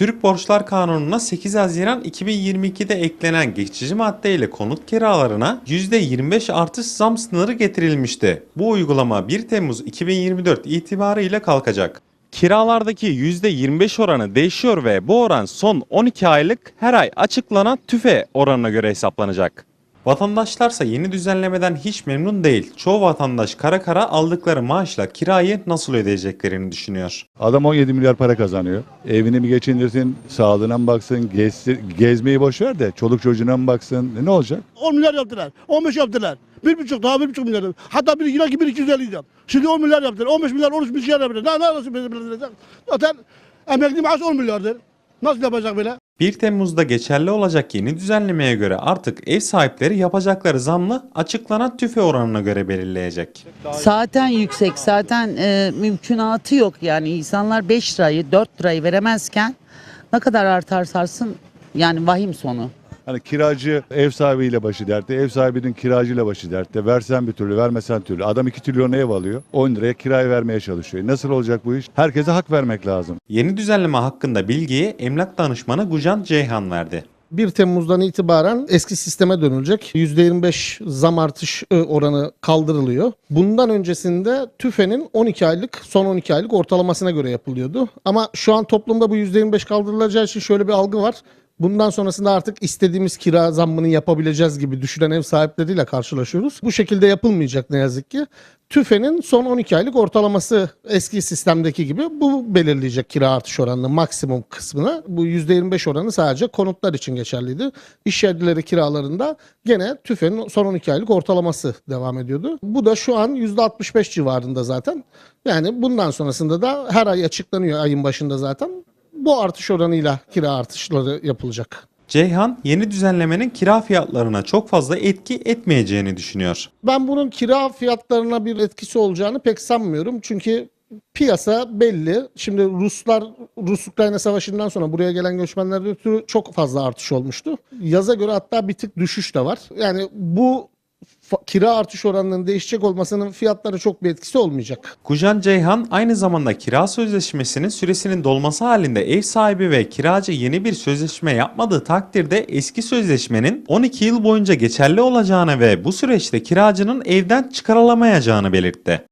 Türk Borçlar Kanunu'na 8 Haziran 2022'de eklenen geçici maddeyle konut kiralarına %25 artış zam sınırı getirilmişti. Bu uygulama 1 Temmuz 2024 itibarıyla kalkacak. Kiralardaki %25 oranı değişiyor ve bu oran son 12 aylık her ay açıklanan tüfe oranına göre hesaplanacak. Vatandaşlarsa yeni düzenlemeden hiç memnun değil. Çoğu vatandaş kara kara aldıkları maaşla kirayı nasıl ödeyeceklerini düşünüyor. Adam 17 milyar para kazanıyor. Evini mi geçindirsin, sağlığına mı baksın, gezsi- gezmeyi boş ver de çoluk çocuğuna mı baksın, ne olacak? 10 milyar yaptılar. 15 yaptılar. Bir buçuk daha bir buçuk milyar. Hatta bir ilaki bir 250 yap. Şimdi 10 milyar yaptılar. 15 milyar 13 milyar yaptılar. Ne, ne nasıl? Zaten emekli maaş 10 milyardır. Nasıl yapacak böyle? 1 Temmuz'da geçerli olacak yeni düzenlemeye göre artık ev sahipleri yapacakları zamlı açıklanan tüfe oranına göre belirleyecek. Zaten yüksek, zaten e, mümkünatı yok. Yani insanlar 5 lirayı, 4 lirayı veremezken ne kadar artarsa artsın yani vahim sonu. Hani kiracı ev sahibiyle başı dertte, ev sahibinin kiracıyla başı dertte. Versen bir türlü, vermesen türlü. Adam 2 trilyon ev alıyor, 10 liraya kirayı vermeye çalışıyor. Nasıl olacak bu iş? Herkese hak vermek lazım. Yeni düzenleme hakkında bilgiyi emlak danışmanı Gujan Ceyhan verdi. 1 Temmuz'dan itibaren eski sisteme dönülecek. %25 zam artış e, oranı kaldırılıyor. Bundan öncesinde TÜFE'nin 12 aylık, son 12 aylık ortalamasına göre yapılıyordu. Ama şu an toplumda bu %25 kaldırılacağı için şöyle bir algı var. Bundan sonrasında artık istediğimiz kira zammını yapabileceğiz gibi düşünen ev sahipleriyle karşılaşıyoruz. Bu şekilde yapılmayacak ne yazık ki. TÜFE'nin son 12 aylık ortalaması eski sistemdeki gibi bu belirleyecek kira artış oranının maksimum kısmını. Bu %25 oranı sadece konutlar için geçerliydi. İş yerleri kiralarında gene TÜFE'nin son 12 aylık ortalaması devam ediyordu. Bu da şu an %65 civarında zaten. Yani bundan sonrasında da her ay açıklanıyor ayın başında zaten. Bu artış oranıyla kira artışları yapılacak. Ceyhan yeni düzenlemenin kira fiyatlarına çok fazla etki etmeyeceğini düşünüyor. Ben bunun kira fiyatlarına bir etkisi olacağını pek sanmıyorum. Çünkü piyasa belli. Şimdi Ruslar Rus-Ukrayna savaşından sonra buraya gelen göçmenlerden ötürü çok fazla artış olmuştu. Yaza göre hatta bir tık düşüş de var. Yani bu kira artış oranının değişecek olmasının fiyatlara çok bir etkisi olmayacak. Gujan Ceyhan aynı zamanda kira sözleşmesinin süresinin dolması halinde ev sahibi ve kiracı yeni bir sözleşme yapmadığı takdirde eski sözleşmenin 12 yıl boyunca geçerli olacağını ve bu süreçte kiracının evden çıkarılamayacağını belirtti.